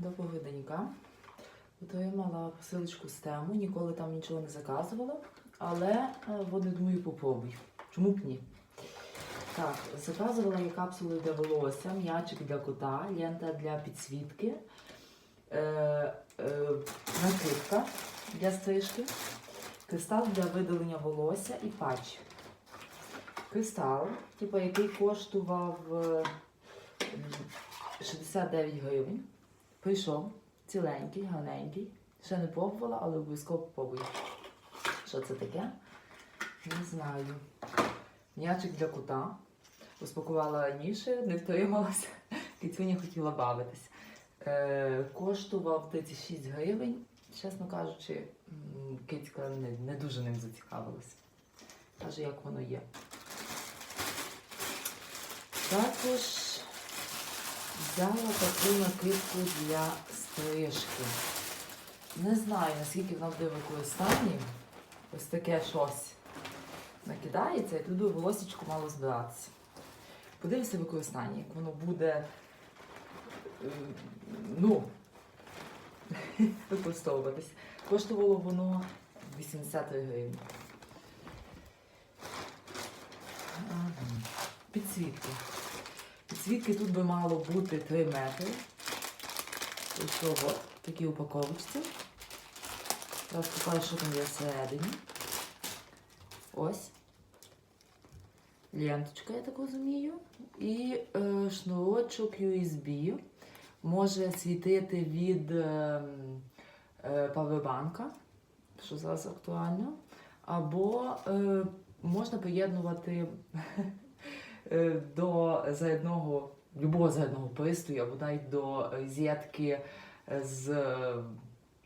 Доброго денька. Отримала посилочку з тему, ніколи там нічого не заказувала, але е, вони думаю, попробую. Чому б ні? Так, заказувала я капсули для волосся, м'ячик для кота, лента для підсвітки, е, е, накидка для стрижки, кристал для видалення волосся і патч. Кристал, типу, який коштував е, 69 гривень. Прийшов ціленький, гарненький. Ще не пробувала, але обов'язково попробую. Що це таке? Не знаю. М'ячик для кота. Розпакувала раніше, не втрималася. Кицюня хотіла бавитись. Е, коштував 36 гривень. Чесно кажучи, кицька не, не дуже ним зацікавилася. Каже, як воно є. Також взяла таку накидку для стрижки. Не знаю, наскільки вона буде використанні. Ось таке щось накидається, і тут буде волосічко мало збиратися. Подивимося використання, як воно буде е, ну, використовуватись. Коштувало воно 80 гривень. Ага. Підсвітки. Підсвітки тут би мало бути 3 метри. От, такі упаковочці. Зараз покажу, що там є всередині. Ось. Ленточка, я так розумію. І е, шнурочок USB. Може світити від е, е, павербанка, що зараз актуально. Або е, можна поєднувати е, до зарядного, любого зарядного пристрою, або навіть до розетки з е,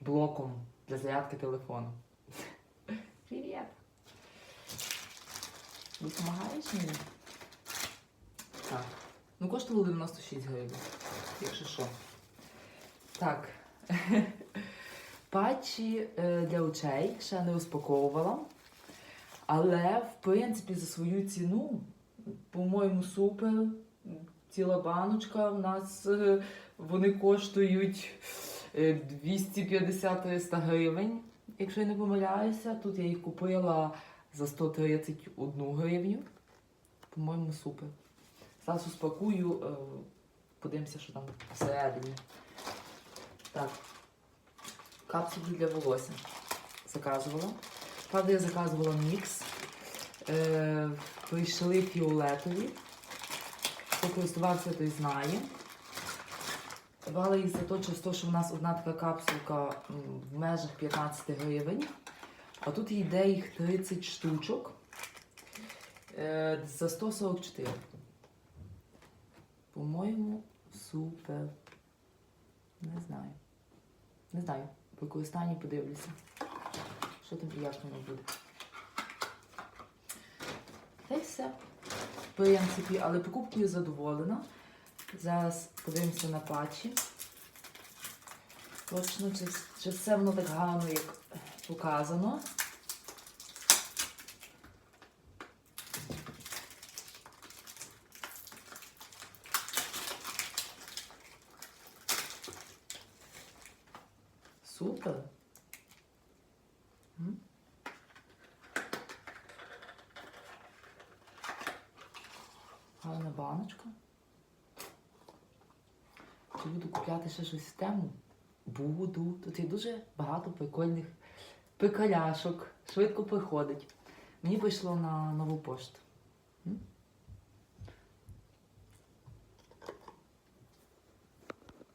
блоком для зарядки телефону. Привіт! Допомагаєш мені? Так. Ну, коштувало 96 гривень, якщо що. Так. Патчі е, для очей ще не розпаковувала. Але, в принципі, за свою ціну, по-моєму, супер. Ціла баночка. У нас е, вони коштують е, 250-300 гривень, якщо я не помиляюся. Тут я їх купила за 131 гривню. По-моєму, супер. Зараз успакую, е, подивимося, що там всередині. Так, капсулі для волосся заказувала. Правда, я заказувала мікс. Е, прийшли фіолетові. Хто користувався, той знає. Давала їх за то, через що в нас одна така капсулка в межах 15 гривень. А тут йде їх 30 штучок е, за 144. По-моєму, супер. Не знаю. Не знаю. Використанні подивлюся. Що там і як воно буде. Та все. В принципі, але покупкою задоволена. Зараз подивимося на патчі. Точно, чи, чи все воно так гарно, як показано. Супер. Гарна баночка. Чи буду купляти ще щось в тему? Буду. Тут є дуже багато прикольних пикаляшок. Швидко приходить. Мені прийшло на нову пошту.